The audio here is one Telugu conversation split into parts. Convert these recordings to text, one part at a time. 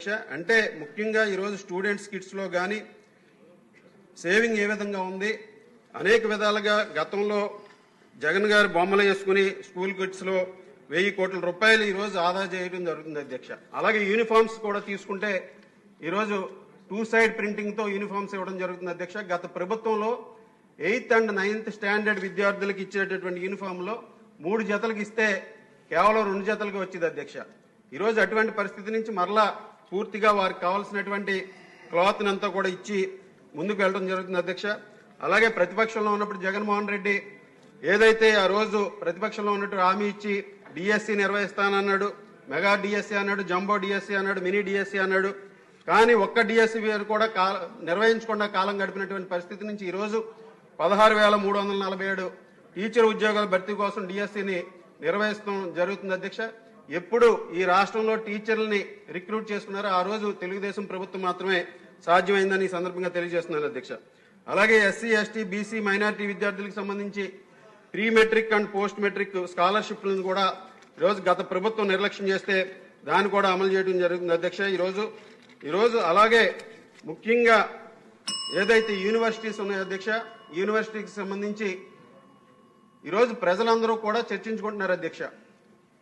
అధ్యక్ష, అంటే ముఖ్యంగా ఈరోజు స్టూడెంట్స్ కిట్స్లో కానీ సేవింగ్ ఏ విధంగా ఉంది? అనేక విధాలుగా గతంలో జగన్ గారు బొమ్మలు వేసుకుని స్కూల్ కిట్స్లో వెయ్యి కోట్ల రూపాయలు ఈరోజు ఆదా చేయడం జరుగుతుంది అధ్యక్ష. అలాగే యూనిఫామ్స్ కూడా తీసుకుంటే ఈరోజు టూ సైడ్ ప్రింటింగ్తో యూనిఫామ్స్ ఇవ్వడం జరుగుతుంది అధ్యక్ష. గత ప్రభుత్వంలో ఎయిత్ అండ్ నైన్త్ స్టాండర్డ్ విద్యార్థులకు ఇచ్చేటటువంటి యూనిఫామ్లో మూడు జతలకు ఇస్తే కేవలం రెండు జతలకు వచ్చింది అధ్యక్ష. ఈరోజు అటువంటి పరిస్థితి నుంచి మరలా పూర్తిగా వారికి కావాల్సినటువంటి క్లాత్ అంతా కూడా ఇచ్చి ముందుకు వెళ్ళడం జరుగుతుంది అధ్యక్ష. అలాగే ప్రతిపక్షంలో ఉన్నప్పుడు జగన్మోహన్ రెడ్డి ఏదైతే ఆ రోజు ప్రతిపక్షంలో ఉన్నట్టు హామీ ఇచ్చి డిఎస్సి నిర్వహిస్తానన్నాడు మెగా డిఎస్సి అన్నాడు జంబో డిఎస్సి అన్నాడు మినీ డిఎస్సి అన్నాడు కానీ ఒక్క డిఎస్సి కూడా నిర్వహించకుండా కాలం గడిపినటువంటి పరిస్థితి నుంచి ఈరోజు పదహారు వేల మూడు వందల నలభై ఏడు టీచర్ ఉద్యోగాల భర్తీ కోసం డిఎస్సిని నిర్వహిస్తాం జరుగుతుంది అధ్యక్ష. ఎప్పుడు ఈ రాష్ట్రంలో టీచర్లని రిక్రూట్ చేసుకున్నారో ఆ రోజు తెలుగుదేశం ప్రభుత్వం మాత్రమే సాధ్యమైందని ఈ సందర్భంగా తెలియజేస్తున్నాను అధ్యక్ష. అలాగే ఎస్సీ ఎస్టీ బీసీ మైనారిటీ విద్యార్థులకు సంబంధించి pre matric and post matric స్కాలర్షిప్లను కూడా ఈరోజు గత ప్రభుత్వం నిర్లక్ష్యం చేస్తే దాన్ని కూడా అమలు చేయడం జరుగుతుంది అధ్యక్ష. ఈరోజు ఈరోజు అలాగే ముఖ్యంగా ఏదైతే యూనివర్సిటీస్ ఉన్నాయో అధ్యక్ష యూనివర్సిటీకి సంబంధించి ఈరోజు ప్రజలందరూ కూడా చర్చించుకుంటున్నారు అధ్యక్ష.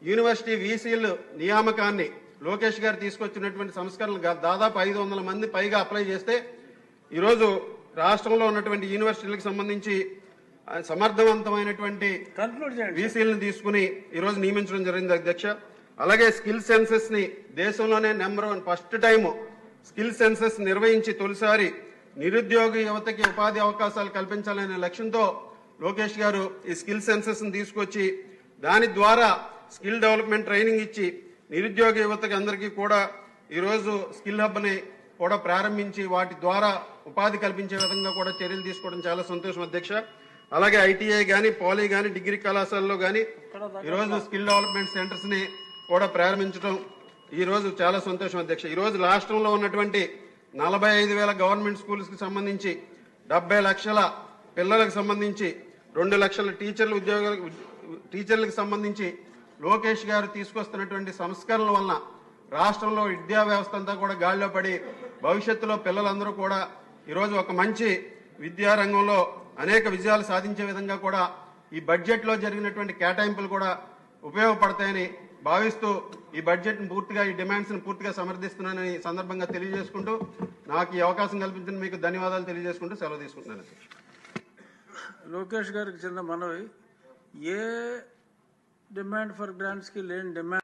యూనివర్సిటీ వీసీల నియామకాన్ని లోకేష్ గారు తీసుకొచ్చినటువంటి సంస్కరణలు దాదాపు ఐదు వందల మంది పైగా అప్లై చేస్తే ఈరోజు రాష్ట్రంలో ఉన్నటువంటి యూనివర్సిటీలకు సంబంధించి సమర్థవంతమైనటువంటి వీసీలను తీసుకుని ఈరోజు నియమించడం జరిగింది అధ్యక్ష. అలాగే స్కిల్ సెన్సెస్ని దేశంలోనే number one first time skill census నిర్వహించి తొలిసారి నిరుద్యోగ యువతకి ఉపాధి అవకాశాలు కల్పించాలనే లక్ష్యంతో లోకేష్ గారు ఈ స్కిల్ సెన్సెస్ని తీసుకొచ్చి దాని ద్వారా స్కిల్ డెవలప్మెంట్ ట్రైనింగ్ ఇచ్చి నిరుద్యోగ యువతకి అందరికీ కూడా ఈరోజు స్కిల్ హబ్ని కూడా ప్రారంభించి వాటి ద్వారా ఉపాధి కల్పించే విధంగా కూడా చర్యలు తీసుకోవడం చాలా సంతోషం అధ్యక్ష. అలాగే ఐటీఐ కానీ పాలీ కానీ డిగ్రీ కళాశాలలో కానీ ఈరోజు స్కిల్ డెవలప్మెంట్ సెంటర్స్ని కూడా ప్రారంభించడం ఈరోజు చాలా సంతోషం అధ్యక్ష. ఈరోజు రాష్ట్రంలో ఉన్నటువంటి నలభై ఐదు వేల గవర్నమెంట్ స్కూల్స్కి సంబంధించి డెబ్బై లక్షల పిల్లలకు సంబంధించి రెండు లక్షల టీచర్ల ఉద్యోగాలకు టీచర్లకు సంబంధించి లోకేష్ గారు తీసుకొస్తున్నటువంటి సంస్కరణల వలన రాష్ట్రంలో విద్యా వ్యవస్థ అంతా కూడా గాల్లో పడి భవిష్యత్తులో పిల్లలందరూ కూడా ఈరోజు ఒక మంచి విద్యారంగంలో అనేక విజయాలు సాధించే విధంగా కూడా ఈ బడ్జెట్లో జరిగినటువంటి కేటాయింపులు కూడా ఉపయోగపడతాయని భావిస్తూ ఈ బడ్జెట్ పూర్తిగా ఈ డిమాండ్స్ను పూర్తిగా సమర్థిస్తున్నానని సందర్భంగా తెలియజేసుకుంటూ నాకు ఈ అవకాశం కల్పించిన మీకు ధన్యవాదాలు తెలియజేసుకుంటూ సెలవు తీసుకుంటున్నాను. లోకేష్ గారికి చిన్న మనవి ఏ डिमांड फॉर ग्रांट्स की लैंड डिमांड